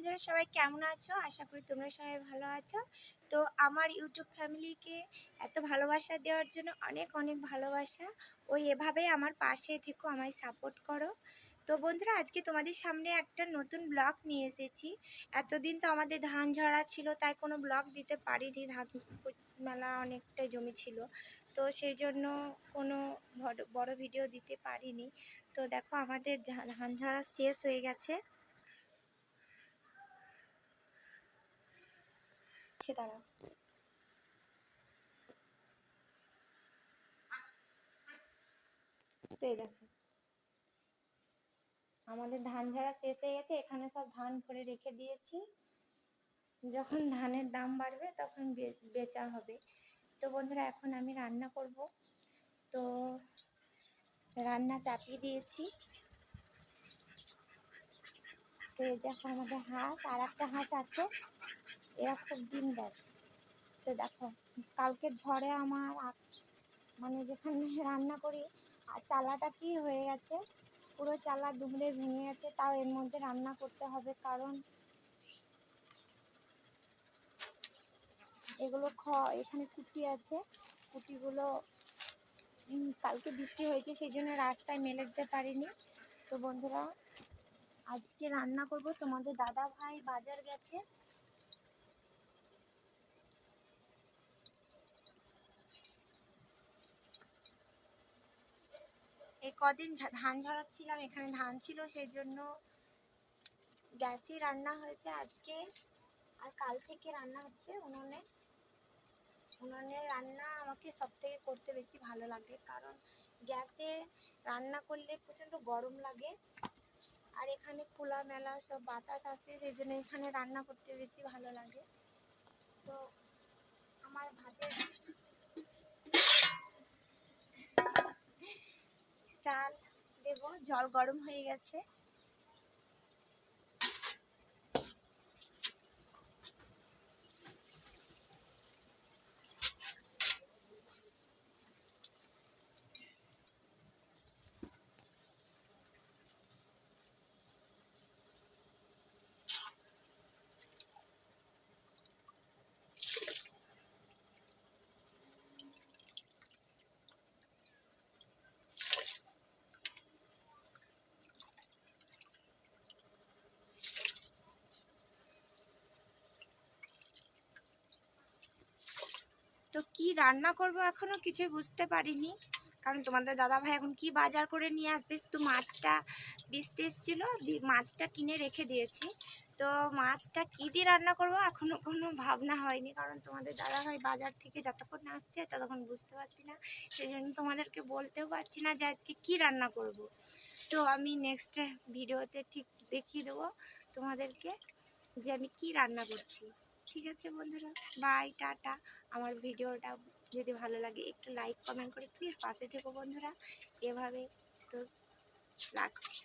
বন্ধুরা সবাই কেমন আছো? আশা করি তোমরা সবাই ভালো আছো। তো আমার ইউটিউব ফ্যামিলিকে এত ভালোবাসা দেওয়ার জন্য অনেক অনেক ভালোবাসা। ওই এভাবেই আমার পাশে থেকো, আমায় সাপোর্ট করো। তো বন্ধুরা, আজকে তোমাদের সামনে একটা নতুন ব্লগ নিয়ে এসেছি। এতদিন তো আমাদের ধান ঝরা ছিল, তাই কোনো ব্লগ দিতে পারিনি। ধান মেলা অনেকটা জমি ছিল। তো সেই জন্য কোনো বড় ভিডিও দিতে পারিনি। তো দেখো, আমাদের ধান ঝরা শেষ হয়ে গেছে। আছে দাঁড়াও। তো এই দেখো। আমাদের ধান ঝাড়া শেষ হয়ে গেছে, এখানে সব ধান ভরে রেখে দিয়েছি। যখন ধানের দাম বাড়বে তখন বেচা হবে। তো বন্ধুরা, এখন আমি রান্না করব। তো রান্না চাপিয়ে দিয়েছি। তো দেখো, আমাদের হাঁস আর একটা হাঁস আছে। এরা খুব ডিম দেয়। তো দেখো, কালকে ঝড়ে আমার মানে যেখানে রান্না করি, আর চালাটা কি হয়ে গেছে, পুরো চালা দুমড়ে ভেঙে গেছে, তাও এর মধ্যে রান্না করতে হবে কারণ এগুলো খ, এখানে কুটি আছে। কুটিগুলো কালকে বৃষ্টি হয়েছে, সেই জন্য রাস্তায় মেলে দিতে পারিনি। তো বন্ধুরা, আজকে রান্না করব। তোমাদের দাদা ভাই বাজার গেছে। এই কদিন ধান ঝরাচ্ছিলাম, এখানে ধান ছিল সেই জন্য গ্যাসে রান্না হয়েছে আজকে। আর কাল থেকে রান্না হচ্ছে উনুনে। উনুনের রান্না আমাকে সব থেকে করতে বেশি ভালো লাগে, কারণ গ্যাসে রান্না করলে প্রচণ্ড গরম লাগে। আর এখানে খোলা মেলা সব বাতাস আসে সেই জন্য এখানে রান্না করতে বেশি ভালো লাগে। তো আমার ভাতের চাল দেব জল গরম হয়ে গেছে। তো কি রান্না করব এখনও কিছুই বুঝতে পারিনি। কারণ তোমাদের দাদা ভাই এখন কি বাজার করে নিয়ে আসবে? শুধু মাছটা বেচতে এসেছিল মাছটা কিনে রেখে দিয়েছি। তো মাছটা কী দিয়ে রান্না করব এখনও কোনো ভাবনা হয়নি। কারণ তোমাদের দাদা ভাই বাজার থেকে যতক্ষণ আসছে ততক্ষণ বুঝতে পারছি না। সেই জন্য তোমাদেরকে বলতেও পারছি না যে আজকে কী রান্না করব। তো আমি নেক্সট ভিডিওতে ঠিক দেখিয়ে দেবো তোমাদেরকে যে আমি কি রান্না করছি। ঠিক আছে বন্ধুরা। Bye tata. আমার ভিডিওটা যদি ভালো লাগে একটু লাইক কমেন্ট করে প্লিজ পাশে থেকো বন্ধুরা। এভাবে তো রাখছি।